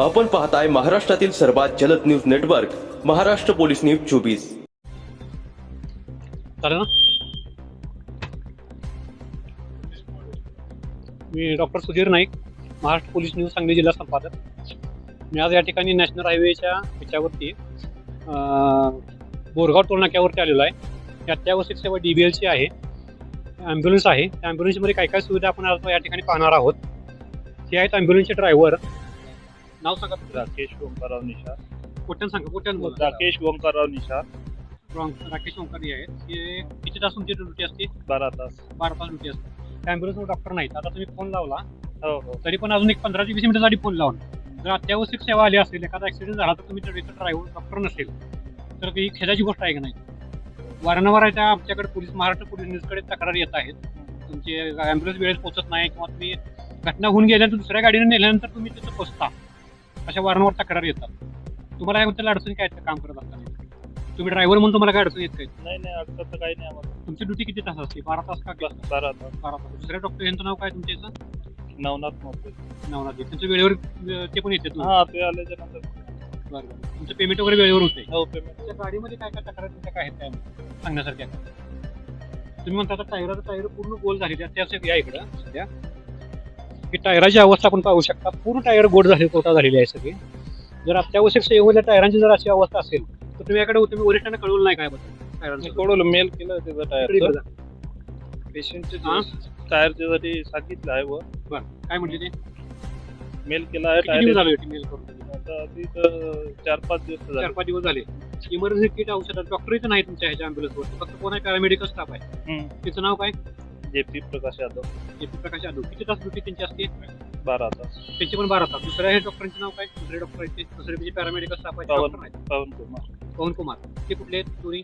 आपण पाहताय महाराष्ट्रातील सर्वात जलद news network Maharashtra police news चोवीस. मी doctor Sudhir Naik Maharashtra police news Sangli जिल्हा संपादक. मी आज या ठिकाणी नॅशनल हायवेच्या ह्याच्यावरती बोरगाव टोल नाक्यावरती आलेलो आहे. या अत्यावश्यक सेवा डी बी एलची आहे ॲम्ब्युलन्स आहे. त्या ॲम्ब्युलन्समध्ये काय काय सुविधा आपण आज या ठिकाणी पाहणार आहोत? हे आहेत ॲम्ब्युलन्सचे ड्रायव्हर नाव सांगा. राकेश ओंकारराव निशा. कुठ्यानं सांगा बोलता? राकेश ओंकारराव निशा. राकेश ओंकारी आहेत. हे किती तास तुमची ड्युटी असते? बारा तास. बारा तास ड्युटी असते. ॲम्ब्युलन्सवर डॉक्टर नाहीत. आता तुम्ही फोन लावला. हो हो. तरी पण अजून एक पंधरा ते वीस मिनिटासाठी फोन लावून जर अत्यावश्यक सेवा आली असेल एखादा ऍक्सिडेंट झाला तर तुम्ही तिथं ड्रायव्हर डॉक्टर नसेल तर ही खेदाची गोष्ट आहे की नाही? वारंवार त्या आमच्याकडे पोलीस महाराष्ट्र पोलीस न्यूजकडे तक्रारी येत आहेत. तुमची ॲम्ब्युलन्स वेळेत पोहोचत नाही किंवा तुम्ही घटना होऊन गेल्यानंतर दुसऱ्या गाडीने नेल्यानंतर तुम्ही तिथं पोचता अशा वारंवार तक्रारी येतात. तुम्हाला याबद्दल अडचणी काय काम करत असताना? तुम्ही ड्रायव्हर म्हणून तुम्हाला काय अडचण येत काय नाही नाही अडचण तर काही नाही आम्हाला. तुमची ड्युटी किती तास असते? बारा तास का बस बारा तास. बारा तास. दुसऱ्या डॉक्टर यांचं नाव काय तुमच्या नवनाथ मोठे नवनाथ त्यांच्या वेळेवर अं, ते पण येते हा ते आल्याच्यानंतर. बरं बरं. तुमचं पेमेंट वगैरे वेळेवर होते हो पेमेंट त्या गाडीमध्ये काय काय तक्रार तुमच्या काय आहेत काय? सांगण्यासारख्या? तुम्ही म्हणता आता टायराचं टायर पूर्ण गोल झालेले आहे त्याच या इकडं सध्या. की टायराची अवस्था आपण पाहू शकता. पूर्ण टायर गोड झाले तोटा झालेली आहे सगळी. जर अत्यावश्यक सेवेच्या टायरांची जर अशी अवस्था असेल तर तुम्ही याकडे तुम्ही वरिष्ठांना कळवलं नाही काय बद्दल टायरांचं. कडवलं मेल केलं त्याचं टायर. पेशंटचे हा? टायर त्यासाठी सांगितलं आहे व बरं. काय म्हटले ते? मेल केला आहे किती दिवस टायर झाले मेल करून? आता तिथं चार पाच दिवस चार झाले. पाच दिवस झाले. इमर्जन्सी किट औषधात डॉक्टर इथं नाही तुमच्या ह्याच्या ॲम्ब्युलन्सवर फक्त कोण आहे पॅरामेडिकल स्टाफ आहे. तिचं नाव काय? J P Prakash Yadav. J P Prakash Yadav. किती तास ड्युटी त्यांची असते? बारा तास. त्यांचे पण बारा तास. दुसऱ्या हे डॉक्टरचे नाव काय? दुसरे डॉक्टर आहेत ते. दुसरे म्हणजे पॅरामेडिकल स्टाफ आहेत. पवन डॉक्टर आहेत. पवन कुमार. पवन कुमार. ते कुठले आहेत? दोन्ही?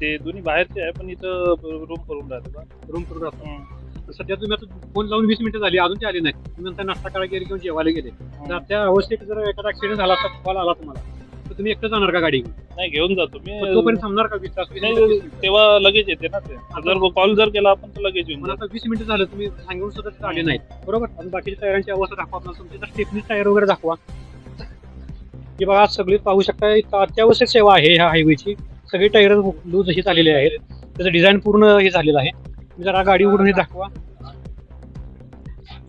ते दोन्ही बाहेरचे आहे पण इथं रूम करून राहते रूम करून राहतो सध्या तुम्ही आता फोन लावून वीस मिनिटं झाली अजून ते आले नाही. तुम्ही नंतर नाश्ता करायला गेले किंवा जेवायला गेले. तर त्या अवस्थेत जर एखादा ऍक्सिडेंट झाला तर कॉल आला तुम्हाला तर तुम्ही एकटं जाणार का गाडी घेऊन? नाही घेऊन जातो. पण मी तोपर्यंत थांबणार का वीस तास? वीस नाही मिनिटं. तेव्हा लगेच येते ना ते. जर कॉल जर केला आपण तर लगेच येऊन मला जातो. आता वीस मिनिटं झालं तुम्ही सांगून सुद्धा तिथं आले नाहीत. बरोबर? आणि बाकीच्या टायरांची अवस्था दाखवा आपल्याला तुमची तर स्टेपनी टायर वगैरे दाखवा. की बघा आज सगळी पाहू शकता अत्यावश्यक सेवा आहे ह्या हायवेची सगळी टायर लूज अशी झालेली आहेत. त्याचं डिझाईन पूर्ण हे झालेलं आहे. जरा गाडी उघडून दाखवा.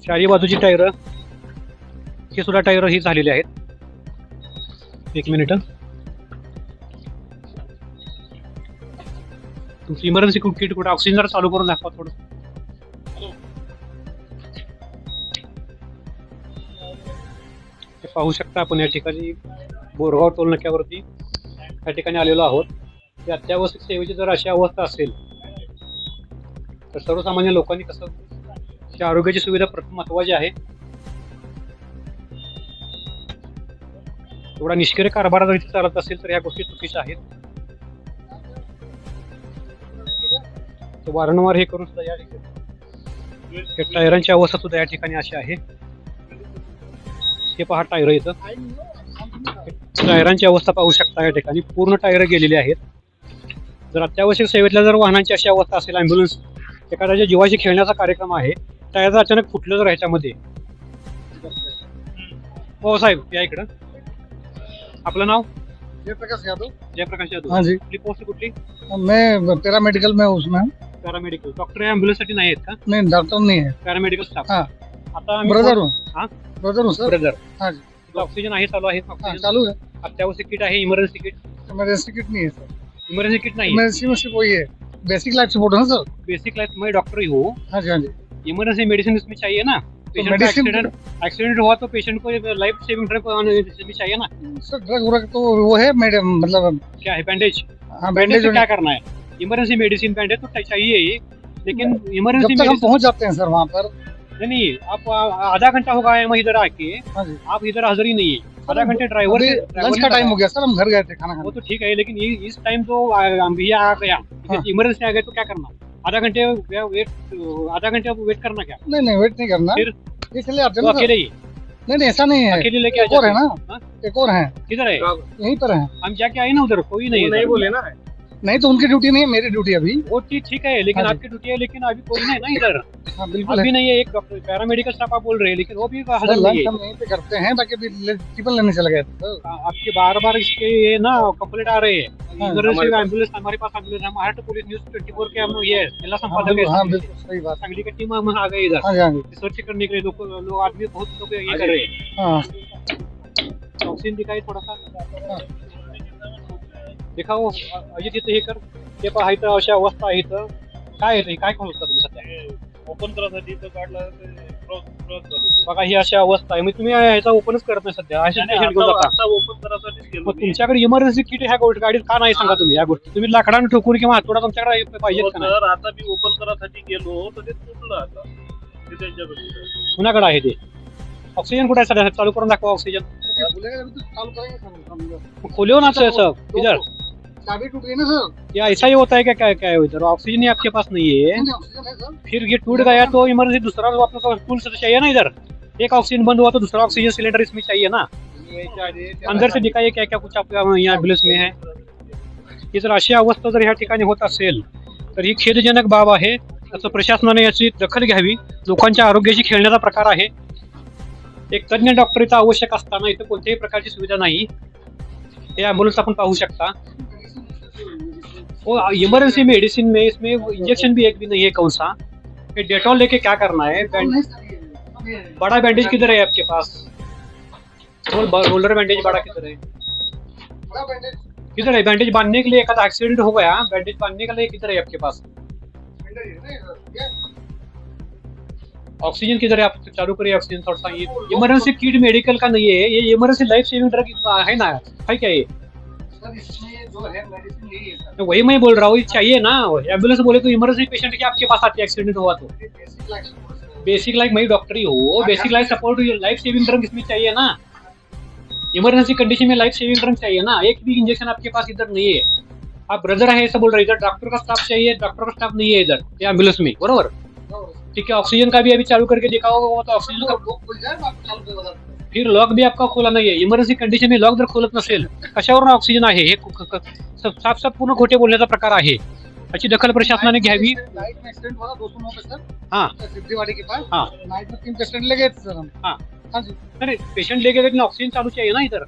चारी बाजूची टायर. हे सुद्धा टायर ही झालेली आहेत. एक मिनिट तुमची इमर्जन्सी किट कुठं ऑक्सिजन जरा चालू करून दाखवा थोडं. पाहू शकता आपण या ठिकाणी बोरगाव टोल नाक्यावरती या ठिकाणी आलेलो आहोत. की अत्यावश्यक सेवेची जर अशी अवस्था असेल तर सर्वसामान्य लोकांनी कसं आरोग्याची सुविधा प्रथम महत्वाची आहे. थोडा निष्क्रिय कारभार जर चालत असेल तर या गोष्टी चुकीच्या आहेत. वारंवार हे करून सुद्धा या ठिकाणी टायरांची अवस्था सुद्धा या ठिकाणी अशी आहे. हे पहा टायर इथं. टायरांची अवस्था पाहू शकता या ठिकाणी. पूर्ण टायर गेलेली आहेत. जर अत्यावश्यक सेवेतल्या जर वाहनांची अशी अवस्था असेल ॲम्ब्युलन्स एखाद्याच्या जीवाशी खेळण्याचा कार्यक्रम आहे. टायर अचानक फुटलं जर ह्याच्यामध्ये. हो साहेब या इकडं. आपलं नाव? जयप्रकाश यादव. जयप्रकाश यादव. हाँ जी. आपली पोस्ट कुठली? मैं पैरामेडिकल में हूँ उसमें पॅरामेडिकल डॉक्टर ॲम्ब्युलन्ससाठी नाही आहेत का? नहीं डॉक्टर नहीं है. पॅरामेडिकल स्टाफ हाँ. आता आम्ही ब्रदर हूँ. हाँ? ब्रदर हूँ सर ब्रदर हाँ जी. ऑक्सिजन आहे चालू आहे हाँ ऑक्सिजन चालू है. अत्यावश्यक किट आहे इमर्जन्सी किट इमरजेंसी किट नहीं है सर इमर्जन्सी किट नाही इमरजेंसी में सिर्फ वही है. बेसिक लाइफ सपोर्ट है ना सर बेसिक लाइफ मैं डॉक्टर ही हूँ। हाँ जी हाँ जी। इमरजेंसी मेडिसिन इसमें चाहिए ना? एक्सीडेंट एक्सीडेंट हुआ तो पेशेंट को लाइफ सेविंग ड्रग भी चाहिए ना? सर ड्रग व्रग तो वो है मैडम मतलब क्या है बैंडेज हाँ बैंडेज क्या करना है? इमरजेंसी मेडिसिन बैंडेज तो चाहिए ही लेकिन इमरजेंसी हम पहुँच जाते हैं सर वहाँ पर। नहीं आप आधा घंटा होगा मैं इधर आके। हाँ आप इधर हाजिर ही नहीं है। आधा घंटे ड्राइवर लंच का टाइम हो गया सर हम घर गए थे खाना वो तो ठीक है लेकिन ये इस टाइम तो भैया आ गया हाँ। इमरजेंसी आ गए तो क्या करना? आधा घंटे वेट आधा घंटे वेट करना क्या? नहीं नहीं वेट नहीं करना। फिर? इसलिए आप तो अकेले ही? नहीं नहीं ऐसा नहीं है। अकेले लेके आ एक और है ना? हाँ? एक और है। किधर है? यहीं पर है। हम जाके आए ना उधर कोई नहीं है बोले ना। नहीं तो उनकी ड्यूटी नहीं है मेरी ड्यूटी अभी। वो चीज़ ठीक है लेकिन हाँ आपकी ड्यूटी है लेकिन अभी कोई नहीं ना इधर। हाँ बिल्कुल अभी नहीं है एक डॉक्टर पैरामेडिकल स्टाफ आप बोल रहे हैं लेकिन वो भी हाजिर नहीं है। हम यहीं पे करते हैं बाकी अभी ट्रिपल लेने चले गए थे। आपके बार बार इसके ये ना कंप्लेंट आ रहे हैं। हाँ, एंबुलेंस हमारे पास एंबुलेंस है Maharashtra police news twenty four के हम ये जिला हाँ संपादक हाँ। है सही बात। सांगली की टीम हम आ गए इधर। हाँ जी हाँ जी। रिसर्च करने के लिए लोग लोग आदमी बहुत लोग ये कर रहे हैं। हाँ। ऑक्सीजन दिखाई थोडासा दिखाओ अजित इथं हे कर. ते पहा इथं अशा अवस्था आहे इथं. काय येतं काय खोलता तुम्ही सध्या? ओपन करायसाठी इथं काढला ते क्रॉस क्रॉस झालं बघा ही अशी अवस्था आहे. मग तुम्ही ह्याचा ओपनच करत नाही सध्या. पेशंट घेऊन जाता आता ओपन मी. तुमच्याकडे इमर्जन्सी किट ह्या गोष्ट गाडीत का नाही सांगा तुम्ही या गोष्टी? तुम्ही लाकडाने ठोकून किंवा हातोडा तुमच्याकडे नाही? तर आता मी ओपन करायसाठी गेलो तर ते तुटलं आता. ते त्यांच्याकडे. कुणाकडे आहे ते? ऑक्सिजन कुठे आहे सध्या? चालू करून दाखवा ऑक्सिजन. बोलेगा अभी तो चालू करेंगे सर हम लोग। मग खोलो ना सर सब इधर चाबी टूट गई ना सर। या ऐसा ही होता है क्या क्या क्या है इधर ऑक्सीजन ही आपके पास नहीं है। नहीं, ऑक्सीजन है सर। फिर ये टूट गया तो इमरजेंसी दूसरा अपने को टूल से चाहिए ना इधर। एक ऑक्सीजन बंद हुआ तो दूसरा ऑक्सीजन सिलेंडर इसमें चाहिए ना। अंदर से दिखाइए क्या क्या कुछ आपका यहाँ एम्बुलेंस में है। ही जर अशी अवस्था जर ह्या ठिकाणी होत असेल तर ही खेदजनक बाब आहे। असं प्रशासनाने याची दखल घ्यावी. लोकांच्या आरोग्याशी खेळण्याचा प्रकार आहे. एक तज्ञ डॉक्टर इथं आवश्यक असताना इथं कोणत्याही प्रकारची सुविधा नाही. हे अँब्युलन्स आपण पाहू शकता. वो इमरजेंसी मेडिसिन में इसमें इंजेक्शन भी एक भी नहीं है कौन सा? डेटॉल लेके क्या करना है? बैंड बैंडेज किधर है आपके पास? रोल- रोलर बैंडेज बड़ा किधर है? किधर है? बैंडेज बांधने के लिए एक एक्सीडेंट हो गया। बैंडेज बांधने के लिए किधर है आपके पास? ऑक्सीजन किधर है? आप चालू करिए ऑक्सीजन थोड़ा सा ये इमरजेंसी किट मेडिकल का नहीं है। ये इमरजेंसी लाइफ सेविंग ड्रग है ना? है क्या ये? जो है मेडिसिन यही है तो वही मैं बोल रहा हूँ चाहिए ना एंबुलेंस बोले तो इमरजेंसी पेशेंट की आपके पास आती है एक्सीडेंट हुआ तो लाइफ। बेसिक लाइफ मई डॉक्टर ही हो basic life support life saving drug इसमें चाहिए ना इमरजेंसी कंडीशन में लाइफ सेविंग ड्रग चाहिए ना एक भी इंजेक्शन आपके पास इधर नहीं है आप ब्रदर है ऐसा बोल रहे इधर डॉक्टर का स्टाफ चाहिए डॉक्टर का स्टाफ नहीं है इधर एंबुलेंस में बरोबर ठीक है ऑक्सीजन का भी अभी चालू करके देखा होगा वो तो ऑक्सीजन का हैं। फिर लॉक भी आपका खोला नाही आहे इमर्जन्सी कंडिशन में लॉक जर खोलत नसेल कशावरून ऑक्सिजन आहे? हे साफ साफ पूर्ण खोटे बोलण्याचा प्रकार आहे. याची दखल प्रशासनाने घ्यावी. हाँ. पास हाँ पेशेंट सर हाँ हाँ लेके गए लेकिन ऑक्सीजन चालू चाहिए ना इधर।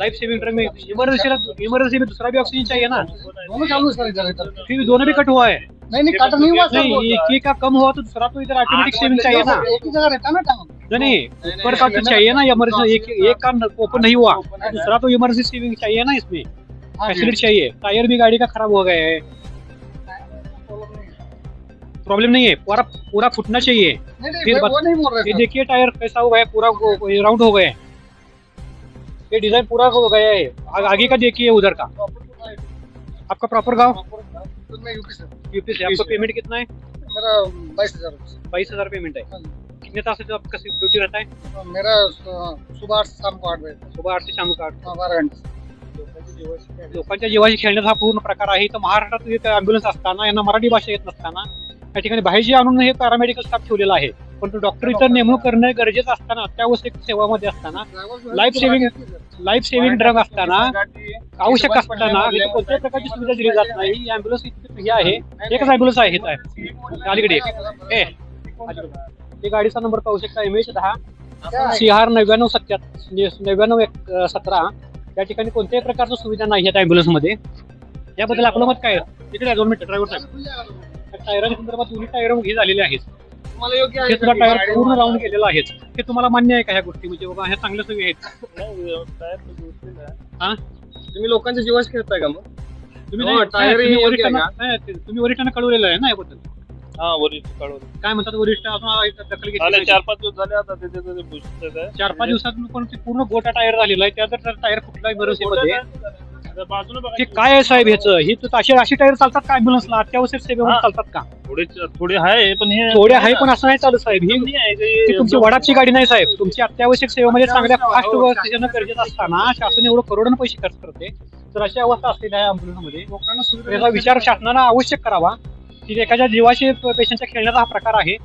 लाइफ सेविंग ड्रग में इमरजेंसी इमरजेंसी में दूसरा भी ऑक्सीजन चाहिए ना। दोनों चालू सर इधर इधर। फिर दोनों भी कट हुआ है। नहीं नहीं काटा नहीं हुआ नहीं एक का कम हुआ तो दूसरा तो इधर ऑटोमेटिक सेविंग चाहिए ना। एक ही जगह रहता ना टांग नहीं नहीं ऊपर का तो चाहिए ना इमरजेंसी एक एक का ओपन नहीं हुआ। दूसरा तो इमरजेंसी सेविंग चाहिए ना इसमें। हाँ फैसिलिटी चाहिए। टायर भी गाड़ी का खराब हो गया है। प्रॉब्लम नहीं है पूरा पूरा फुटना चाहिए। नहीं नहीं फिर वो- नहीं बोल रहे ये देखिए टायर कैसा हुआ है पूरा राउंड हो है। ये डिज़ाइन पूरा हो गया है। आ- आगे का देखिए उधर का। आपका प्रॉपर गाँव? यूपी से। आपका पेमेंट कितना है? मेरा बाईस हज़ार बाईस हज़ार पेमेंट है। हाँ कितने तास से आपका ड्यूटी रहता है? मेरा सुबह आठ से शाम को आठ बजे। सुबह आठ से शाम को आठ हाँ, बारह घंटे लोकांच्या जीवाशी खेळण्याचा पूर्ण प्रकार आहे. तर महाराष्ट्रात एक असताना यांना मराठी भाषा येत नसताना या ठिकाणी बाहेरजी आणून हे पॅरामेडिकल स्टाफ ठेवलेला आहे. परंतु डॉक्टर इतर नेमणूक करणं गरजेचं असताना अत्यावश्यक सेवामध्ये असताना life saving life saving drug असताना आवश्यक असताना कोणत्याही प्रकारची सुविधा दिली जात नाही. ही अँब्युलन्स हे आहे. एकच अँब्युलन्स आहे आहे. अलीकडे एक. हे. गाडीचा नंबर पाहू शकता. एम एच दहा. सी आर नव्याण्णव सत्याहत्तर नव्याण्णव एक सतरा. या ठिकाणी कोणत्याही प्रकारच्या सुविधा नाही आहेत अँब्युलन्समध्ये याबद्दल आपलं मत काय इकडे दोन मिनिटं ड्रायव्हर साहेब. टायराच्या संदर्भात दोन्ही टायर हे झालेले आहेत. मला योग्य हे सुद्धा टायर पूर्ण राऊंड केलेलं आहे. हे तुम्हाला मान्य आहे का ह्या गोष्टी? म्हणजे बाबा ह्या चांगल्या सोयी आहेत. आहे. हा? तुम्ही लोकांच्या जीवाशी खेळताय का मग? तुम्ही हो, नाही- टायर तुम्ही हे वरिष्ठांना आहे नाही, ते- तुम्ही वरिष्ठांना कळवलेलं आहे ना याबद्दल? हा वरिष्ठ काढून काय म्हणतात वरिष्ठ? अजून इथं दखल घेतली झाले नाही. चार पाच दिवस झाले आता त्याचे आहे. चार पाच दिवसात पण ते पूर्ण गोटा टायर झालेला आहे. त्या जर टायर फुटला मध्ये. बघा ते काय आहे साहेब ह्याचं? ही तर अशी अशी टायर चालतात का? अँब्युलन्सला अत्यावश्यक सेवेमध्ये. चालतात का? थोडे थोडे आहे पण हे थोडे आहे पण असं नाही चालू साहेब. ही नाही आहे ही की- तुमची वडापची गाडी नाही साहेब. तुमची अत्यावश्यक सेवेमध्ये चांगल्या फास्ट ऑक्सिजन गरजेचं असताना शासन एवढं करोडन पैसे खर्च करते. तर अशी अवस्था असलेली आहे ambulance मध्ये लोकांना याचा विचार शासनानं आवश्यक करावा. की एखाद्या जीवाशी पेशंटच्या खेळण्याचा हा प्रकार आहे.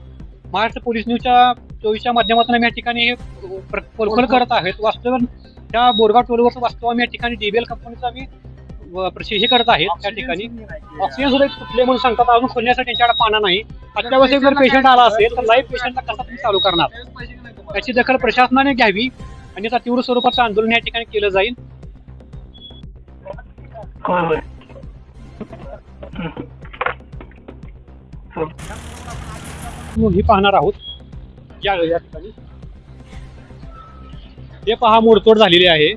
महाराष्ट्र पोलीस न्यूजच्या चोवीसच्या माध्यमातून आम्ही या ठिकाणी हे करत आहेत. वास्तव त्या बोरगाव टोलवरचं वास्तव आम्ही या ठिकाणी डीबीएल कंपनीचं आम्ही व प्रशि- हे करत आहेत त्या ठिकाणी. ऑक्सिजन सुद्धा तुटले म्हणून सांगतात अजून खोलण्यासाठी त्यांच्याकडे पाना नाही. अत्यावश्यक जर पेशंट आला असेल तर लाईव्ह पेशंटला कसा तुम्ही चालू करणार? याची दखल प्रशासनाने घ्यावी आणि याचा तीव्र स्वरूपाचं आंदोलन या ठिकाणी केलं जाईल. ही पाहणार आहोत. या या ठिकाणी. हे पहा मोडतोड झालेली आहे.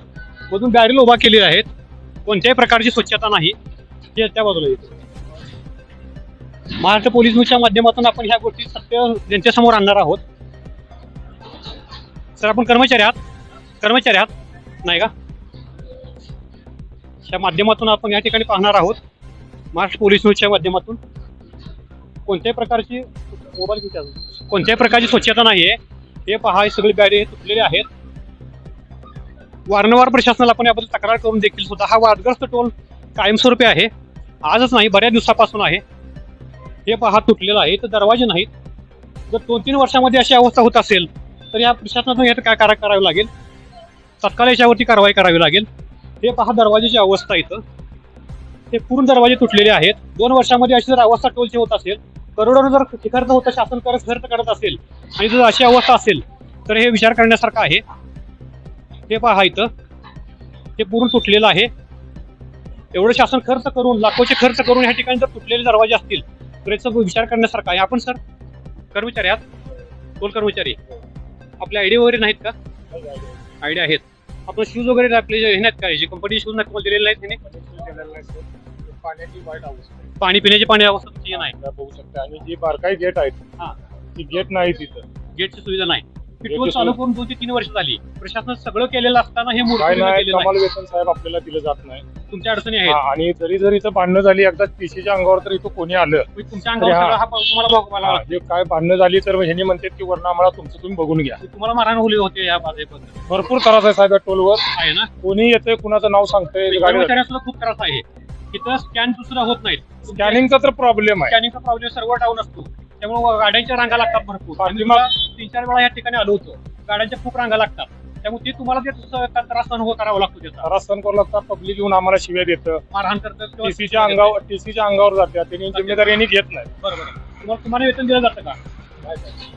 मधून बॅरिल उभा केलेले आहेत. कोणत्याही प्रकारची स्वच्छता नाही. हे त्या बाजूला येते महाराष्ट्र पोलीस न्यूजच्या माध्यमातून आपण ह्या गोष्टी सत्य जनतेसमोर आणणार आहोत. सर आपण कर्मचारी आहात. कर्मचारी आहात. नाही का? च्या माध्यमातून आपण या ठिकाणी पाहणार आहोत. महाराष्ट्र पोलीस न्यूजच्या माध्यमातून. कोणत्याही प्रकारची मोबाईल कोणत्याही प्रकारची स्वच्छता नाही आहे हे पहा हे सगळे बॅरे तुटलेले आहेत. वारंवार प्रशासनाला आपण याबद्दल तक्रार करून देखील सुद्धा हा वादग्रस्त टोल कायमस्वरूपी आहे. आजच नाही बऱ्याच दिवसापासून आहे. हे पहा तुटलेलं आहे तर दरवाजे नाहीत. जर दोन तीन वर्षामध्ये अशी अवस्था होत असेल तर या प्रशासनातून यात काय कारवाई करावी लागेल? तत्काळ याच्यावरती कारवाई करावी लागेल? हे पहा दरवाजेची अवस्था इथं. हे पूर्ण दरवाजे तुटलेले आहेत. दोन वर्षामध्ये अशी जर अवस्था टोलची होत असेल करोडो जर खर्च होतं शासन करत खर्च करत असेल आणि जर अशी अवस्था असेल तर हे विचार करण्यासारखं आहे. हे पहा इथं. हे पूर्ण तुटलेलं आहे. एवढं शासन खर्च करून लाखोचे खर्च करून ह्या ठिकाणी जर तुटलेले दरवाजे असतील तर याचा विचार करण्यासारखा आहे. आपण सर कर्मचारी आहात. टोल कर्मचारी? आपले आयडी वगैरे नाहीत का? आयडिया आहेत. आपण शूज वगैरे आपले जे हे नाहीत का? जे कंपनी शूज नाहीत तुम्हाला दिलेले नाहीत ह्याने? पाण्याची वाईट अवस्था आहे. पाणी पिण्याची पाणी अवस्था तुमची नाही. बघू शकता. आणि जी बारकाई गेट आहेत हा. ती गेट नाही तिथं. गेटची सुविधा नाही. टोल चालू करून दोन ते तीन वर्ष झाली. प्रशासन सगळं केलेलं असताना हे काय नाही कमाल वेतन साहेब आपल्याला दिलं जात नाही. तुमच्या अडचणी हा, आहेत आणि जरी जरी इथं भांडणं झाली एकदा टीसीच्या अंगावर तर इथं कोणी आलं मग तुमच्या अंगावर हा. सगळं हा पाऊस तुम्हाला भोगावा हा, लागला. जे काय भांडणं झाली तर ह्यांनी म्हणतात की वर्ण आम्हाला तुमचं तुम्ही बघून घ्या. तुम्हाला मारहाण होली होते या बाजूबद्दल. भरपूर त्रास आहे साहेब या टोलवर. आहे ना? कोणी येतंय कुणाचं नाव सांगतंय गाडी कर्मचाऱ्यांना सुद्धा खूप त्रास आहे. तिथं स्कॅन सुद्धा होत नाहीत. स्कॅनिंगचा तर प्रॉब्लेम आहे. स्कॅनिंगचा प्रॉब्लेम सर्व डाऊन असतो. त्यामुळे गाड्यांच्या रांगा लागतात भरपूर. तीन चार वेळा या ठिकाणी आलो होतो. गाड्यांच्या खूप रांगा लागतात. त्यामुळे ते तुम्हाला ते त्रास अनुभव करावा लागतो त्याचा. त्रास सहन करावा लागतात पब्लिक येऊन आम्हाला शिव्या देतं. मारहाण करतात टीसीच्या अंगावर टीसीच्या अंगावर जात्या त्यांनी जिम्मेदारी यांनी घेत नाही. बरोबर. तुम्हाला तुम्हाला वेतन दिलं जातं का?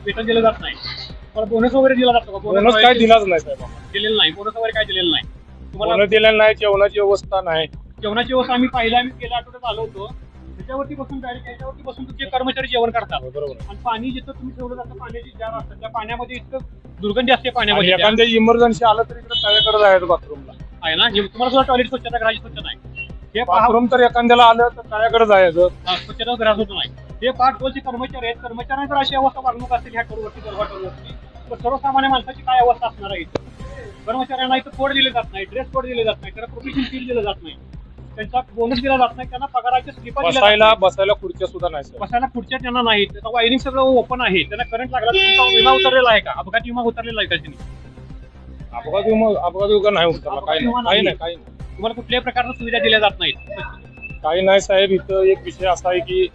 वेतन दिलं जात नाही. तुम्हाला बोनस वगैरे दिला जातो का? बोनस काय दिलाच नाही साहेब. दिलेलं नाही. बोनस वगैरे काय दिलेलं नाही. तुम्हाला दिलेला नाही जेवणाची व्यवस्था नाही. जेवणाची व्यवस्था आम्ही पहिल्या आम्ही गेल्या आठवड्यात आलो होतो. त्याच्यावरती बसून गाडी त्याच्यावरती बसून तुमचे कर्मचारी जेवण करतात. बरोबर. आहे. आणि पाणी जिथं तुम्ही ठेवलं जातं पाण्याची जार असतात त्या पाण्यामध्ये इतकं दुर्गंधी असते पाण्यामध्ये. एखाद्या इमर्जन्सी आलं तर इकडे तळ्याकडे जायचं बाथरूमला आहे ना? हे तुम्हाला सुद्धा टॉयलेट स्वच्छता करायची स्वच्छ नाही हे बाथरूम तर एखाद्याला आलं तर तळ्याकडे जायचं. हा, स्वच्छता घरात होत नाही. हे पाच टोलचे कर्मचारी आहेत. कर्मचाऱ्यांना जर अशी अवस्था वागणूक असेल ह्या टोलवरती दरवा टोलवरती. तर सर्वसामान्य माणसाची काय अवस्था असणार आहे इथं? कर्मचाऱ्यांना इथं कोड दिले जात नाही ड्रेस कोड दिले जात नाही त्यांना प्रोफेशन फील दिलं जात नाही. त्यांचा बोनस दिला जात नाही त्यांना पगाराच्या स्लिपा दिल्या जात बसायला नाही. बसायला खुर्च्या सुद्धा नाही सर बसायला खुर्च्या त्यांना नाही. त्याचं वायरिंग सगळं ओपन आहे. त्यांना करंट लागला तर तुमचा विमा उतरलेला आहे का? अपघात विमा उतरलेला आहे का त्यांनी अपघात विमा अपघात विमा नाही काही नाही. काही नाही काही नाही. तुम्हाला कुठल्याही प्रकारच्या सुविधा दिल्या जात नाहीत. काही नाही साहेब. इथं एक विषय असा आहे की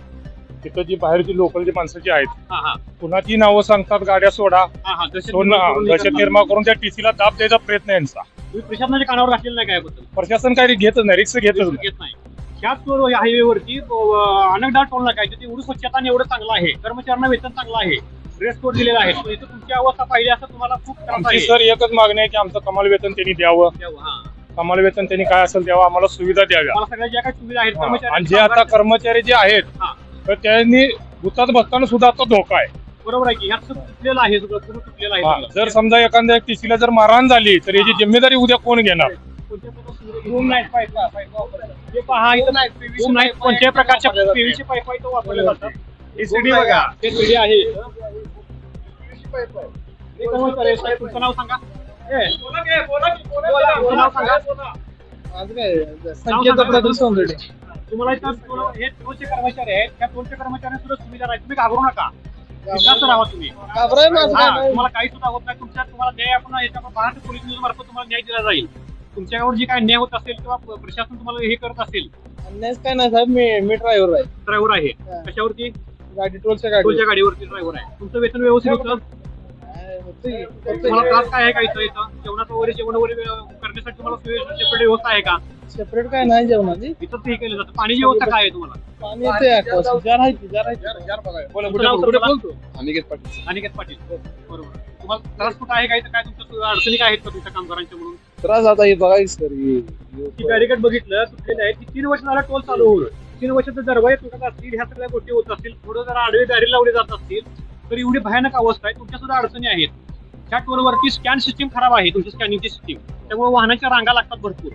इथं जी बाहेरची लोकल जी माणसं जी आहेत हा हा. कुणाची नावं सांगतात गाड्या सोडा. हा हा. दहशत निर्माण करून दहशत येतात. निर्माण करून त्या टीसीला दाब द्यायचा प्रयत्न आहे यांचा. तुम्ही प्रशासनाच्या कानावर घातलेलं नाही काय प्रशासन काही घेतच नाही रिक्स घेतच नाही. घेत नाही. ह्याच हायवेवरती अनेकदा टोल आहे तिथे एवढं स्वच्छता आणि एवढं चांगलं आहे कर्मचाऱ्यांना वेतन चांगलं आहे ड्रेस कोड दिलेला आहे इथं तुमची अवस्था पाहिजे असं तुम्हाला खूप त्रास आमची आहे. सर एकच मागणी आहे की आमचं कमाल वेतन त्यांनी द्यावं. तेव्हा, हा. कमाल वेतन त्यांनी काय असेल द्यावं आम्हाला सुविधा द्याव्या. मला सगळ्या ज्या काही सुविधा आहेत हा. आणि जे आता कर्मचारी जे आहेत हा. तर त्यांनी भूतात बसताना सुद्धा आता धोका आहे. बरोबर आहे की? ह्यात सगळं तुटलेलं आहे सगळं पूर्ण तुटलेलं आहे हा, सगळं. जर समजा एखाद्या टीसीला जर मारहाण झाली तर याची जिम्मेदारी उद्या कोण घेणार? कोणत्या प्रकारच्या पाईप. हे पहा इथं नाही कोणत्याही पाईप इथं जातात हे. सीडी बघा. हे सीडी आहे इथं. हे. साहेब, तुमचं नाव सांगा. तुमचं नाव. तुम्हाला इथं हे टोलचे कर्मचारी आहेत. त्या टोलच्या कर्मचाऱ्यांना सुद्धा सुविधा नाही. तुम्ही घाबरू नका. विश्वास राहा तुम्ही. घाबराय माझं काय नाही. तुम्हाला काही सुद्धा होत नाही. तुमच्या तुम्हाला न्याय आपण याच्या महाराष्ट्र पोलीस न्यूज मार्फत तुम्हाला न्याय दिला जाईल. तुमच्यावर जी काय न्याय होत असेल किंवा प्रशासन तुम्हाला हे करत असेल अन्यायच काय नाही साहेब. मी मी ड्रायव्हर आहे. ड्रायव्हर आहे. हा. कशावरती? गाडी टोलच्या गाडी टोलच्या गाडीवरती ड्रायव्हर आहे. तुमचं वेतन व्यवस्थित होतं? तुम्हाला त्रास काय आहे का इथं इथं? जेवणाचं वगैरे जेवण वगैरे करण्यासाठी तुम्हाला सेपरेट व्यवस्था आहे का? सेपरेट काय नाही जेवणाची. इथं ते केलं जातं. पाण्याची व्यवस्था काय आहे तुम्हाला? पाणी येते aqua. जार आहे की जार आहे की. तुमचं नाव सांगा मला. अनिकेत पाटील. अनिकेत पाटील. बरोबर. तुम्हाला त्रास कुठं आहे का इथं? काय तुमच्या अडचणी काय आहेत का तुमच्या कामगारांच्या म्हणून? त्रास आता हे बघा की सर हे- ती बॅरिकेड बघितलं तुटलेले आहे. ती तीन वर्ष झाला टोल चालू होऊन. तीन वर्षात दरवाजे तुटत असतील ह्या सगळ्या गोष्टी होत असतील थोडं जरा आडवे बॅरी लावले जात असतील तर एवढी भयानक अवस्था आहे. तुमच्या सुद्धा अडचणी आहेत. ह्या टोलवरती स्कॅन सिस्टीम खराब आहे. तुमची स्कॅनिंगची सिस्टीम त्यामुळे वाहनाच्या रांगा लागतात भरपूर.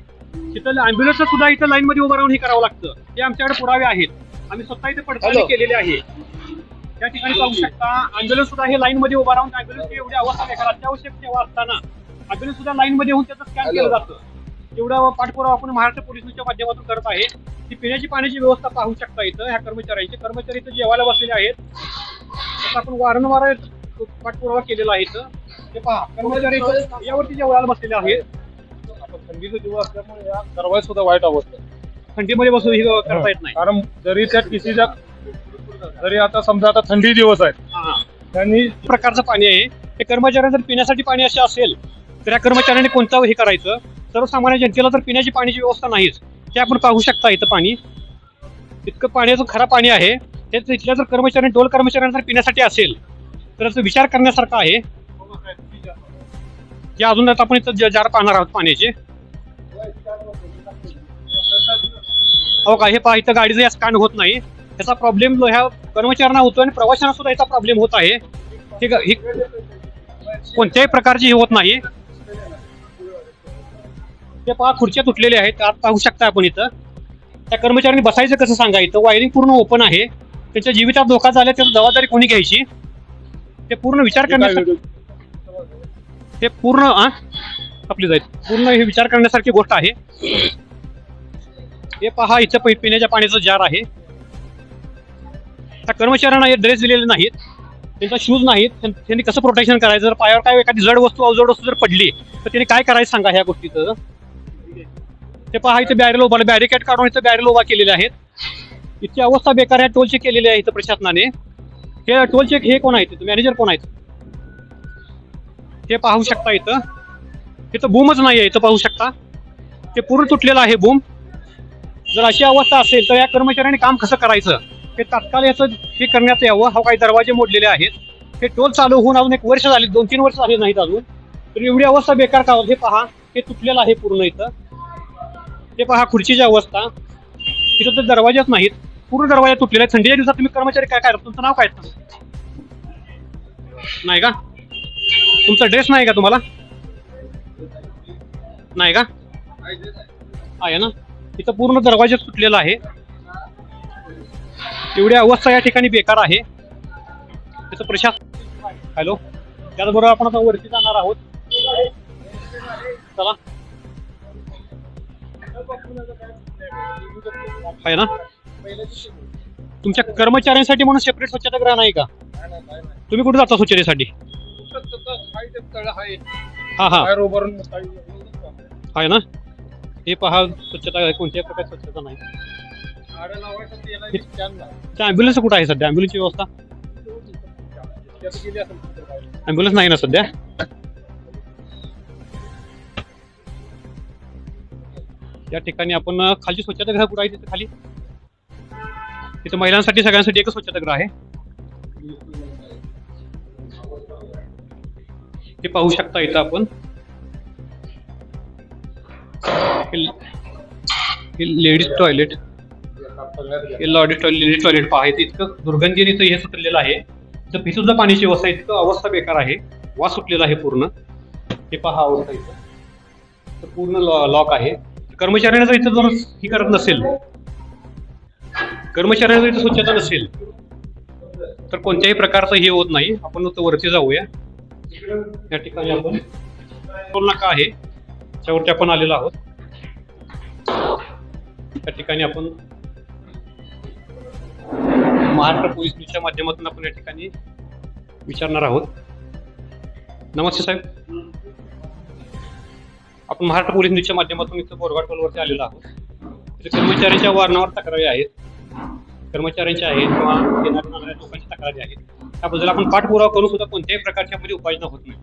तिथं अँब्युलन्स सुद्धा इथं लाईन मध्ये उभं राहून हे करावं लागतं. हे आमच्याकडे पुरावे आहेत. आम्ही स्वतः इथे पडताळणी. केलेली आहे. त्या ठिकाणी पाहू शकता अँब्युलन्स सुद्धा हे लाईन मध्ये उभा राहून अँब्युलन्सची एवढी अवस्था बेकार. अत्यावश्यक सेवा असताना अँब्युलन्स सुद्धा लाईन मध्ये होऊन त्याचं स्कॅन केलं जातं. एवढा पाठपुरावा आपण महाराष्ट्र पोलिसांच्या माध्यमातून करत आहे ती पिण्याची पाण्याची व्यवस्था पाहू शकता इथं ह्या कर्मचाऱ्यांची. कर्मचारी इथं जेवायला बसलेले आहेत. आपण वारंवार पाठपुरावा केलेला आहे इथं. ते पहा कर्मचारी यावरती जेवायला बसलेले आहेत. थंडीचा दिवस असल्यामुळे या सर्वात सुद्धा वाईट अवस्था. थंडीमध्ये बसून ही करता येत नाही. कारण जरी त्या टीसीच्या जरी आता समजा आता थंडी दिवस आहे. हा, हा. त्यांनी प्रकारचं पाणी आहे. ते कर्मचाऱ्यांना जर पिण्यासाठी पाणी असे असेल तर या कर्मचाऱ्यांनी कोणतं हे करायचं? सर्वसामान्य जनतेला तर पिण्याची पाण्याची व्यवस्था नाहीच. ते आपण पाहू शकता इथं पाणी इतकं पाण्याचं खरा पाणी आहे ते इथल्या जर कर्मचाऱ्यांनी डोल कर्मचाऱ्यांना जर पिण्यासाठी असेल तर याचा विचार करण्यासारखा आहे. जे अजून आता आपण इथं ज- जार पाहणार आहोत पाण्याचे. हो का हे पहा इथं गाडीचं या स्कॅन होत नाही त्याचा प्रॉब्लेम ह्या कर्मचाऱ्यांना होतो आणि प्रवाशांना सुद्धा याचा प्रॉब्लेम होत आहे. ठीक आहे ही कोणत्याही प्रकारची हे होत नाही. ते पहा खुर्च्या तुटलेल्या आहेत आत पाहू शकता आपण इथं. त्या कर्मचाऱ्यांनी बसायचं कसं सांगा इथं? वायरिंग पूर्ण ओपन आहे. त्यांच्या जीवितात धोका झाला त्याची जबाबदारी कोणी घ्यायची? ते पूर्ण विचार करण्यासाठी ते पूर्ण आ? आपली जाईल. पूर्ण हे विचार करण्यासारखी गोष्ट आहे. हे पहा इथं पिण्याच्या पाण्याचं जार आहे. त्या कर्मचाऱ्यांना हे ड्रेस दिलेले नाहीत. त्यांचा शूज नाहीत. त्यां- त्यांनी कसं प्रोटेक्शन करायचं? जर पायावर काय एखादी जड वस्तू अवजड वस्तू जर पडली तर त्यांनी काय करायचं सांगा ह्या गोष्टीचं? ते पहा इथे बॅरेल उभा बॅरिकेड काढून इथं बॅरेल उभा केलेले आहेत. इतकी अवस्था बेकार आहे टोलचे केलेले आहे इथं प्रशासनाने. हे टोलचे हे कोण आहेत मॅनेजर कोण आहेत? हे पाहू शकता इथं. इथं बूमच नाही आहे इथं पाहू शकता. ते पूर्ण तुटलेलं आहे बूम जर अशी अवस्था असेल तर या कर्मचाऱ्यांनी काम कसं करायचं? हे तात्काळ याचं हे करण्यात यावं. हा काही दरवाजे मोडलेले आहेत. हे टोल चालू होऊन अजून एक वर्ष झाले दोन तीन वर्ष झाले नाहीत अजून. तर एवढी अवस्था बेकार का हे पहा हे तुटलेलं आहे पूर्ण इथं. ते पहा खुर्चीची अवस्था. तिथं तर दरवाजेच नाहीत. पूर्ण दरवाजा तुटलेला आहे. थंडीच्या दिवसात तुम्ही कर्मचारी काय काय? तुमचं नाव काय नाही का? तुमचा ड्रेस नाही का तुम्हाला? नाही का? आहे ना? तिथं पूर्ण दरवाजा तुटलेला आहे. एवढी अवस्था या ठिकाणी बेकार आहे. त्याचं प्रशासन हॅलो त्याचबरोबर आपण आता वरती जाणार आहोत. चला. आहे ना? तुमच्या कर्मचाऱ्यांसाठी म्हणून सेपरेट स्वच्छतागृह नाही का? तुम्ही कुठे जाता स्वच्छतेसाठी? हा हा. आहे ना? हे पहा स्वच्छता कोणत्याही प्रकारची स्वच्छता नाही. त्या ॲम्ब्युलन्स कुठं आहे सध्या? ॲम्ब्युलन्सची व्यवस्था? ॲम्ब्युलन्स नाही ना सध्या? या ठिकाणी आपण खालची स्वच्छतागृह कुठं आहे तिथे खाली? तिथं महिलांसाठी सगळ्यांसाठी एकच स्वच्छतागृह आहे. ते पाहू शकता इथं आपण. Ladies toilet. हे लॉडीज टॉयलेट लेडीज टॉयलेट पहा इथं इतकं दुर्गंधीने इथं हे सुटलेलं आहे. इथं हे पाण्याची व्यवस्था आहे इतकं अवस्था बेकार आहे. वास सुटलेला आहे पूर्ण. हे पहा अवस्था इथं. पूर्ण पूर्ण लॉक आहे. कर्मचाऱ्यांना इथं जर ही करत नसेल कर्मचाऱ्यांना इथं स्वच्छता नसेल तर कोणत्याही प्रकारचं हे होत नाही. आपण वरती जाऊया. या ठिकाणी आपण टोल नाका आहे. त्यावरती आपण आलेलो आहोत. त्या ठिकाणी आपण महाराष्ट्र पोलीस न्यूजच्या माध्यमातून आपण या ठिकाणी विचारणार आहोत. नमस्ते साहेब. आपण महाराष्ट्र पोलीस न्यूजच्या माध्यमातून इथं बोरघाट टोलवरती आलेलो आहोत. तिथे कर्मचाऱ्यांच्या वारणावर तक्रारी आहेत. कर्मचाऱ्यांच्या आहेत किंवा येणाऱ्या जाणाऱ्या लोकांच्या तक्रारी आहेत. त्याबद्दल आपण पाठपुरावा करून सुद्धा कोणत्याही प्रकारच्या मध्ये उपाययोजना होत नाही.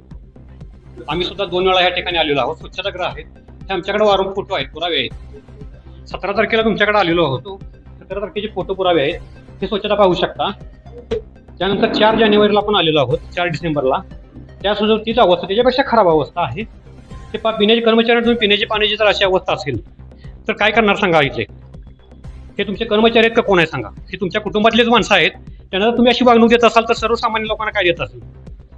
आम्ही सुद्धा दोन वेळा या ठिकाणी आलेलो आहोत. स्वच्छताग्रह आहेत. ते आमच्याकडे वारंवार फोटो आहेत पुरावे आहेत. सतरा तारखेला तुमच्याकडे आलेलो आहोत. सतरा तारखेचे फोटो पुरावे आहेत. हे स्वच्छता पाहू शकता. त्यानंतर चार जानेवारीला आपण आलेलो आहोत चार डिसेंबरला. त्यासुद्धा तीच अवस्था त्याच्यापेक्षा खराब अवस्था आहे. ते पा पिण्याचे कर्मचारी तुम्ही पिण्याचे पाण्याची जर अशी अवस्था असेल तर काय करणार सांगा इथले हे तुमचे कर्मचारी आहेत का कोण आहे सांगा? हे तुमच्या कुटुंबातलेच माणसं आहेत. त्यांना जर तुम्ही अशी वागणूक देत असाल तर सर्वसामान्य लोकांना काय देत असेल?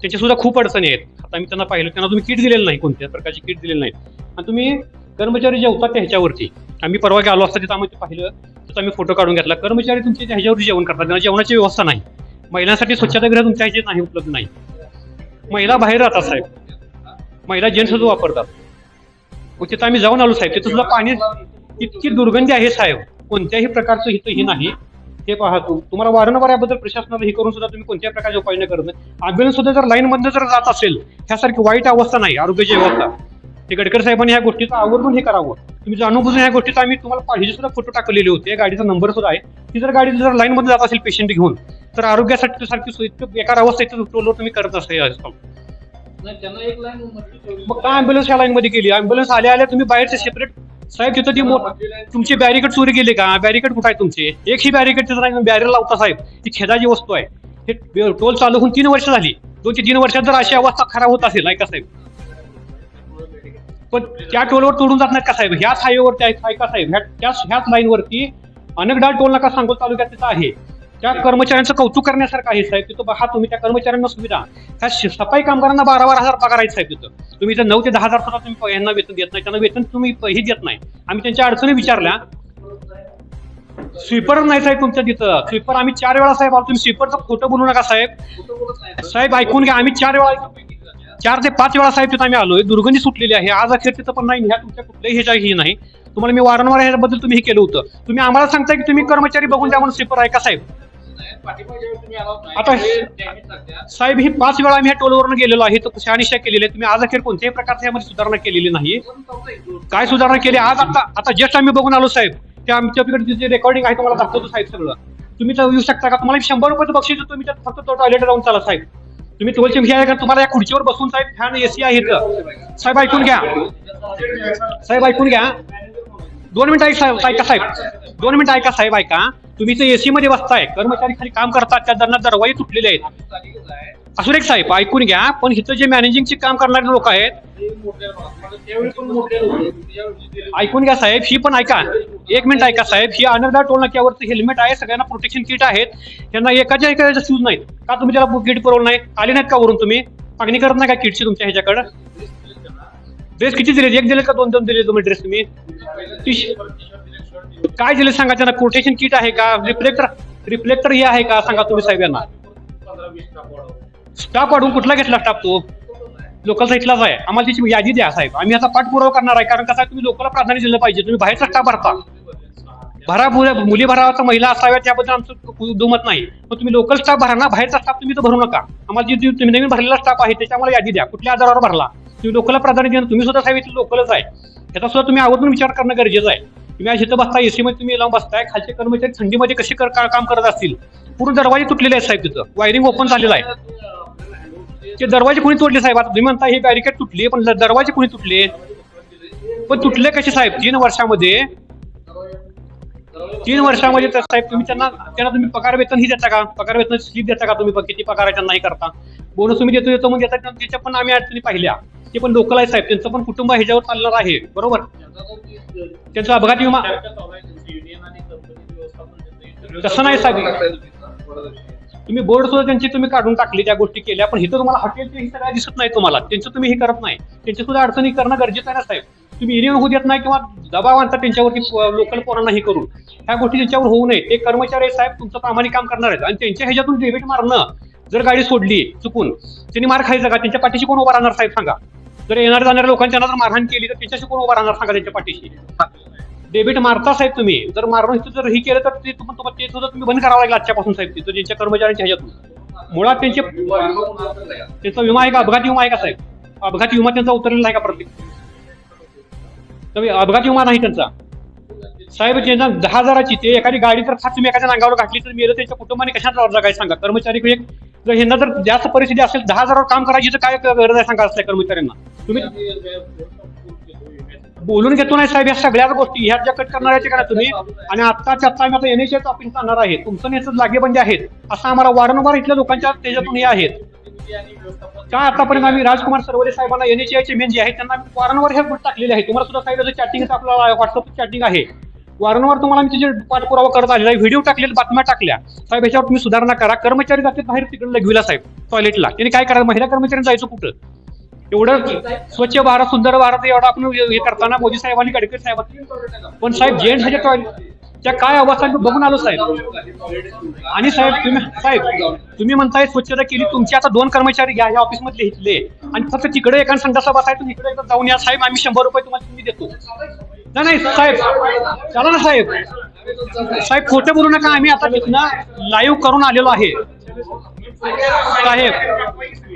त्यांच्या सुद्धा खूप अडचणी आहेत. आता मी त्यांना पाहिलं त्यांना तुम्ही किट दिलेलं नाही कोणत्या प्रकारची किट दिलेली नाही. आणि तुम्ही कर्मचारी जेवतात त्या ह्याच्यावरती आम्ही परवा आलो असता तिथं आम्ही पाहिलं तिथं आम्ही फोटो काढून घेतला. कर्मचारी तुमचे ह्याच्यावरती जेवण करतात त्यांना जेवणाची व्यवस्था नाही. महिलांसाठी स्वच्छतागृह तुमच्या ह्याचे नाही उपलब्ध नाही. महिला बाहेर राहतात साहेब. महिला जेंट्स सुद्धा वापरतात. मग तिथं आम्ही जाऊन आलो साहेब तिथं सुद्धा पाणी इतकी दुर्गंधी आहे साहेब. कोणत्याही प्रकारचं हिथं हे नाही. हे पहा तू तुम्हाला वारंवार याबद्दल प्रशासनाला हे करून सुद्धा तुम्ही कोणत्याही प्रकारच्या उपाययोजना करत नाही. ॲम्ब्युलन्स सुद्धा जर लाईन मधनं जर जात असेल ह्यासारखी वाईट अवस्था नाही आरोग्याची अवस्था. ते गडकरी साहेबांनी ह्या गोष्टीचं आवर्जून हे करावं. तुम्ही जाणून बुजून ह्या गोष्टीचा आम्ही तुम्हाला पाहिजे सुद्धा फोटो टाकलेले होते. गाडीचा नंबर सुद्धा आहे. ती जर गाडी जर लाईन मध्ये जात असेल पेशंट घेऊन तर आरोग्यासाठी सारखी इतकं बेकार अवस्था इथं तुम्ही करत असते मग काय अँब्युलन्स ह्या लाईन मध्ये गेली अँब्युलन्स आल्या आल्या तुम्ही बाहेरचे सेपरेट साहेब तिथं ती मो- तुमचे बॅरिकेड चोरी गेले का? बॅरिकेड कुठं आहे तुमचे? एक ही बॅरिकेड तिथं नाही बॅरियर लावता साहेब. ती खेदाची वस्तू आहे. हे टोल चालू होऊन तीन वर्ष झाली. दोन ते तीन वर्षात जर अशी अवस्था खराब होत असेल ऐका साहेब? पण त्या टोलवर तोडून जात नाहीत का साहेब? ह्याच हायवेवरती आहेत ऐका साहेब? ह्या त्याच ह्याच लाईनवरती अनेकदा टोल नाका सांगोल तालुक्यात तिथं आहे. त्या कर्मचाऱ्यांचं कौतुक करण्यासारखं आहे साहेब. तिथं हा तुम्ही त्या कर्मचाऱ्यांना सुविधा. ह्या सफाई कामगारांना बारा बारा हजार पगार आहेत साहेब तिथं. तुम्ही इथं नऊ ते दहा हजार सुद्धा तुम्ही यांना वेतन देत नाही. त्यांना वेतन तुम्ही हे देत नाही. आम्ही त्यांच्या अडचणी विचारल्या. स्वीपर नाही साहेब तुमच्या तिथं. स्वीपर आम्ही चार वेळा साहेब आलो. तुम्ही स्वीपरचं खोटं बोलू नका साहेब. साहेब ऐकून घ्या आम्ही चार वेळा चार ते पाच वेळा साहेब तिथं आम्ही आलोय. दुर्गंधी सुटलेली आहे. आज अखेर तिथं पण नाही. ह्या तुमच्या कुठल्याही ह्याच्या ही नाही. तुम्हाला मी वारंवार ह्याबद्दल तुम्ही हे केलं होतं. तुम्ही आम्हाला सांगताय की तुम्ही कर्मचारी बघून द्या म्हणून स्वीपर आहे का साहेब? आता साहेब ही पाच वेळा आम्ही ह्या टोलवरून गेलेलो आहे. तर शहानिशा केलेली आहे. तुम्ही आज अखेर कोणत्याही प्रकारच्या यामध्ये सुधारणा केलेली नाही काय सुधारणा केली? आज आता आता जस्ट आम्ही बघून आलो साहेब. ते आमच्याकडे जे रेकॉर्डिंग आहे तुम्हाला दाखवतो साहेब सगळं. तुम्ही तर येऊ शकता का? तुम्हाला शंभर रुपयाचं बक्षीस देतो. तुम्ही त्यात फक्त तो टॉयलेट जाऊन चाला साहेब. तुम्ही टोलचे का तुम्हाला या खुर्चीवर बसून साहेब फॅन एसी आहे इथं. साहेब ऐकून घ्या. साहेब ऐकून घ्या. दोन मिनिटं ऐक साहेब ऐका साहेब. दोन मिनिटं ऐका साहेब ऐका. तुम्ही तर एसी मध्ये बसताय. कर्मचारी खाली काम करतात त्या दरम्यान दरवाजे तुटलेले आहेत. असू एक साहेब ऐकून घ्या पण इथं जे मॅनेजिंगचे काम करणारे लोक आहेत ऐकून घ्या साहेब ही पण ऐका. एक मिनिट ऐका साहेब ही अनर्धा टोल नाक्यावरती हेल्मेट आहे सगळ्यांना प्रोटेक्शन किट आहेत. त्यांना एकाच्या एकाच्या शूज नाहीत. का तुम्ही त्याला किट पुरवलं नाही? आले नाहीत का वरून तुम्ही? मागणी करत नाही का किटची तुमच्या ह्याच्याकडं? ड्रेस किती दिले एक दिले का दोन दोन दिले तुम्ही ड्रेस तुम्ही? काय दिले सांगा त्यांना? कोटेशन किट आहे का? रिफ्लेक्टर रिफ्लेक्टर हे आहे का? सांगा तुम्ही साहेब यांना. स्टाफ वाढून कुठला घेतला स्टाफ तो? लोकलचा इथलाच आहे. आम्हाला त्याची यादी द्या साहेब. आम्ही आता पाठपुरावा करणार आहे. कारण कसं तुम्ही लोकलला प्राधान्य दिलं पाहिजे. तुम्ही बाहेरचा स्टाफ भरता. भरा मुली भरावा महिला असाव्या त्याबद्दल आमचं दुमत नाही. पण तुम्ही लोकल स्टाफ भरा ना. बाहेरचा स्टाफ तुम्ही तर भरू नका. आम्हाला जी तुम्ही नवीन भरलेला स्टाफ आहे त्याच्या आम्हाला यादी द्या. कुठल्या आधारावर भरला? तुम्ही लोकलला प्राधान्य देणं तुम्ही सुद्धा साहेब इथलं लोकलच आहे. त्याचा सुद्धा तुम्ही आवर्जून विचार करणं गरजेचं आहे. तुम्ही आज तर बसता एसी मध्ये तुम्ही लावून बसताय खालचे कर्मचारी थंडीमध्ये कसे कर- का- काम करत असतील? पूर्ण दरवाजे तुटलेले आहेत साहेब तिथं. वायरिंग ओपन झालेलं आहे. ते दरवाजे कोणी तोडले साहेब? आता तुम्ही म्हणता हे बॅरिकेड तुटले पण दरवाजे कोणी तुटले? पण तुटले कसे साहेब? तीन वर्षामध्ये. तीन वर्षामध्ये तर साहेब तुम्ही त्यांना त्यांना तुम्ही पगार वेतन ही देता का? पगार वेतन स्लिप देता का तुम्ही? किती पगार त्यांना नाही करता? बोनस तुम्ही देतो देतो मग त्याच्या पण आम्ही अडचणी पाहिल्या. ते पण लोकल आहे साहेब. त्यांचं पण कुटुंब ह्याच्यावर चालणार आहे. बरोबर? त्यांचा अपघात विमा तसं नाही साहेब. तुम्ही बोर्ड सुद्धा त्यांची तुम्ही काढून टाकली त्या गोष्टी केल्या. पण इथं तुम्हाला हॉटेलचे ही सगळ्या दिसत नाही तुम्हाला. त्यांचं तुम्ही हे करत नाही. त्यांची सुद्धा अडचणी करणं गरजेचं आहे ना साहेब. तुम्ही इनियन होऊ देत नाही किंवा दबाव आणता त्यांच्यावरती लोकल पोरांना हे करून. ह्या गोष्टी त्यांच्यावर होऊ नये. ते कर्मचारी आहेत, साहेब तुमचं प्रामाणिक काम करणार आहेत. आणि त्यांच्या ह्याच्यातून डेबिट मारणं जर गाडी सोडली चुकून त्यांनी मार खायचा का? त्यांच्या पाठीशी कोण उभा राहणार साहेब सांगा. जर येणाऱ्या जाणाऱ्या लोकांच्या जर मारहाण केली तर त्यांच्याशी कोण उभा राहणार सांगा त्यांच्या पाठीशी? डेबिट मारता साहेब तुम्ही. जर इथं जर ही केलं तर ते ते सुद्धा तुम्ही बंद करावं लागेल आजच्यापासून साहेब. तिथं त्यांच्या कर्मचाऱ्यांच्या ह्याच्यातून. मुळात त्यांचे त्यांचा विमा आहे का? अपघात विमा आहे का साहेब? अपघात विमा त्यांचा उतरलेला आहे का प्रत्येक? तर अपघात विमा नाही त्यांचा. साहेब ज्यांना दहा हजाराची ते एखादी गाडी जर खात तुम्ही एखाद्या अंगावर घातली तर मेलं त्यांच्या कुटुंबाने कशाचा अर्ज काय सांगा. कर्मचारी एक जर ह्यांना जर जास्त परिस्थिती असेल दहा हजारावर काम करायची तर काय गरज आहे सांगा असल्या कर्मचाऱ्यांना? तुम्ही बोलून घेतो नाही साहेब या सगळ्याच गोष्टी ह्या ज्या कट करणाऱ्याच्या करा तुम्ही. आणि आत्ताच्या आत्ता आम्ही आता एनएचएच ऑफिस जाणार आहे. तुमचं नेतं लागेबंदी आहेत. असं आम्हाला वारंवार इथल्या लोकांच्या त्याच्यातून हे आहेत. का आतापर्यंत आम्ही राजकुमार सरवदे साहेबांना एनएचआयचे मेन जे आहेत त्यांना आम्ही वारंवार हे टाकलेले आहे. तुम्हाला सुद्धा साहेब चॅटिंग आपल्याला व्हॉट्सअप चॅटिंग आहे. वारंवार तुम्हाला मी त्याचे पाठपुरावा करत आलेला आहे व्हिडिओ टाकलेले बातम्या टाकल्या साहेब याच्यावर तुम्ही सुधारणा करा. कर्मचारी जातात बाहेर तिकडे लगविला साहेब टॉयलेटला त्यांनी काय करायचं? महिला कर्मचारी जायचं कुठं? एवढं स्वच्छ भारत सुंदर भारत एवढं आपण हे करताना मोदी साहेबांनी गडकरी साहेब पण साहेब जेंट्स ह्याच्या टॉयलेट त्या काय अवस्था आहे बघून आलो साहेब. आणि साहेब तुम्ही साहेब तुम्ही म्हणताय स्वच्छता केली तुमचे आता दोन कर्मचारी घ्या या ऑफिसमध्ये मधले इथले. आणि फक्त तिकडे एका संडासा बसायचं इकडे जाऊन या. साहेब आम्ही शंभर रुपये तुम्हाला तुम्ही देतो. नाही नाही साहेब. चला ना साहेब. साहेब खोटं बोलू नका. आम्ही आता तिथनं लाईव्ह करून आलेलो आहे. साहेब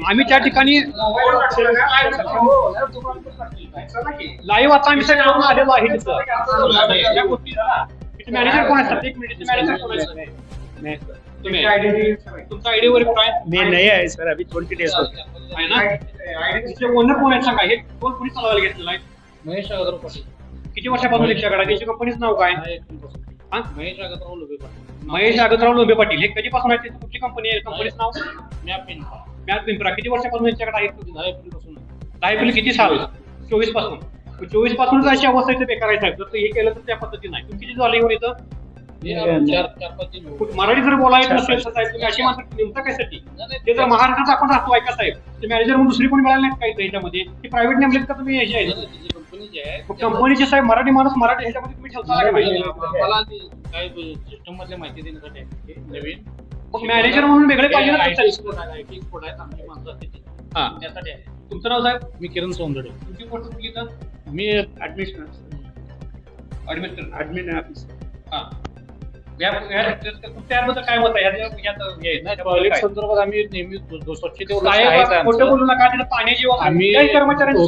आम्ही त्या ठिकाणी लाईव्ह आता आम्ही सगळं करून आलेलो आहे तिथं मॅनेजर कोण असतात? एक मिनिट मॅनेजर कोण असतात? तुमचा आयडी वगैरे कुठं आहे मैं नया है सर. अभी ट्वेंटी डेज आहे ना? तिथे ओनर कोण आहे सांगा? हे कोण कोणी चालवायला घेतलेलं आहे? महेश अगरवाल पाटील किती वर्षापासून रिक्षा काढा त्याच्या कंपनीचं नाव काय? हा? महेश अगरवाल उभे पाटील. महेश आगतराव लोंबे पाटील. हे कधीपासून आहे त्याची कुठली कंपनी आहे? कंपनीचं नाव? मॅप पिन मॅथ पिंपरा किती वर्षापासून यांच्याकडे आहे दहा एप्रिलपासून दहा एप्रिल किती साल? चोवीसपासून. चोवीसपासून अशी अवस्था इथे बेकार आहे साहेब. जर हे केलं तर त्या पद्धतीने नाही तुम्ही किती झालं एवढं इथं? दिन हो. मराठी जर बोलायचं नसेल तर साहेब तुम्ही अशी माणसं नेमता कशासाठी ते जर महाराष्ट्रात आपण राहतो ऐका साहेब. ते मॅनेजर म्हणून दुसरी कोणी मिळाली नाहीत काही ह्याच्यामध्ये ते प्रायव्हेट नेमलेत का तुम्ही? जी आहे. कंपनीचे साहेब मराठी माणूस मराठी ह्याच्यामध्ये तुम्ही ठेवता? मला काय सिस्टम मधल्या माहिती देण्यासाठी. हे नवीन. मग मॅनेजर म्हणून वेगळे पाहिजे ना? एक्सपोर्ट आहेत आमची माणसं असते. हा. त्यासाठी आहे. तुमचं नाव साहेब? मी किरण सौंदडे तुमची पोस्ट कुठली इथं मी ऍडमिनिस्ट्रेटर ऍडमिनिस्ट्रेटर एडमिन ऑफिस हा. त्याबद्दल काय मत आहे? संदर्भात आम्ही नेहमी स्वच्छतेवर खोटं. बोलू नका तिथं पाण्याची आम्ही कर्मचाऱ्यांची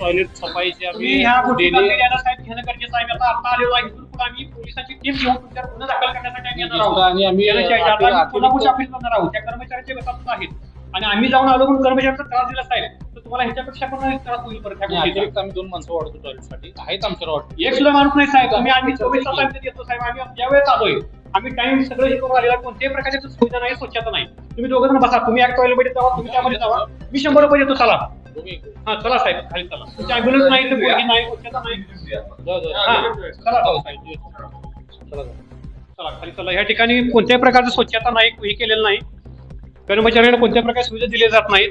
टॉयलेट सफाईची आम्ही ह्या गोष्टी साहेब घेणं गरजेचं आहे. आता आता आलेलो आहे. इथून पुढे आम्ही पोलिसांची टीम घेऊन तुमच्यावर गुन्हा दाखल करण्यासाठी आम्ही येणार आहोत. आणि आम्ही येण्याची आहे. आता आठवडा- आम्ही आठवडा- कोल्हापूरच्या ऑफिस जाणार आहोत. त्या कर्मचाऱ्यांचे आहेत. आणि आम्ही जाऊन आलो म्हणून कर्मचाऱ्यांचा त्रास दिला साहेब. तुम्हाला ह्याच्यापेक्षा पण त्रास होईल गोष्टीचा. अतिरिक्त आम्ही दोन माणसं वाढतो टॉयलेटसाठी आहेत आमच्या वाटत एक सुद्धा माणूस नाही साहेब. आम्ही आम्ही चोवीस तास आम्ही येतो साहेब. आम्ही ज्यावेळेस आलोय आम्ही टाइम सगळं हे करून आलेला. कोणत्याही प्रकारची सुविधा नाही स्वच्छता नाही. तुम्ही दोघं जण बसा. तुम्ही एक टॉयलेटमध्ये जावा तुम्ही त्यामध्ये जावा. मी शंभर रुपये देतो चला. हा चला साहेब. खाली चला. तुमची अँब्युलन्स नाही तर नाही स्वच्छता नाही. हा चला. जाऊ साहेब. चला खाली चला. या ठिकाणी कोणत्याही प्रकारची स्वच्छता नाही हे केलेलं नाही. कर्मचाऱ्यांना कोणत्या प्रकारची सुविधा दिल्या जात नाहीत.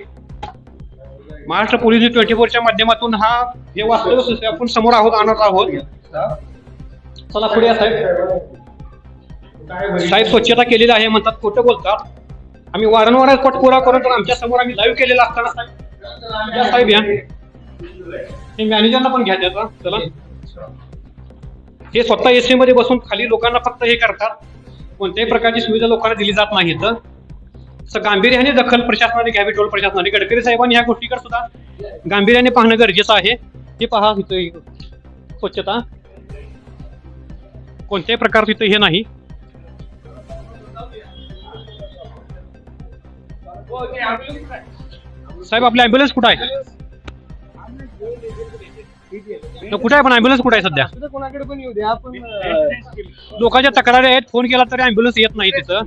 महाराष्ट्र पोलीस ट्वेंटी फोरच्या माध्यमातून हा हे वास्तव आपण समोर आहोत आणत आहोत. चला पुढे या साहेब. साहेब स्वच्छता केलेली आहे म्हणतात खोटं बोलतात. आम्ही वारंवार पाठपुरा करून तर आमच्यासमोर आम्ही लाईव्ह केलेला असताना साहेब. या साहेब या. हे मॅनेजरला पण घ्या त्याचा. चला. हे स्वतः एसी मध्ये बसून खाली लोकांना फक्त हे करतात. कोणत्याही प्रकारची सुविधा लोकांना दिली जात नाही तर गांभीर्याने दखल प्रशासनाने घ्यावी टोल प्रशासनाने. गडकरी साहेबांनी ह्या गोष्टीकडे सुद्धा गांभीर्याने पाहणं गरजेचं आहे. हे पहा इथं स्वच्छता. कोणत्याही प्रकारचं इथं हे नाही. साहेब आपली अँब्युलन्स कुठं आहे? कुठे आहे पण अँब्युलन्स कुठे आहे सध्या? लोकांच्या तक्रारी आहेत. फोन केला तरी अँब्युलन्स येत नाही तिथं.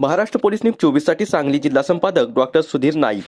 महाराष्ट्र पोलीस न्यूज चोवीससाठी सांगली जिल्हा संपादक डॉक्टर सुधीर नाईक.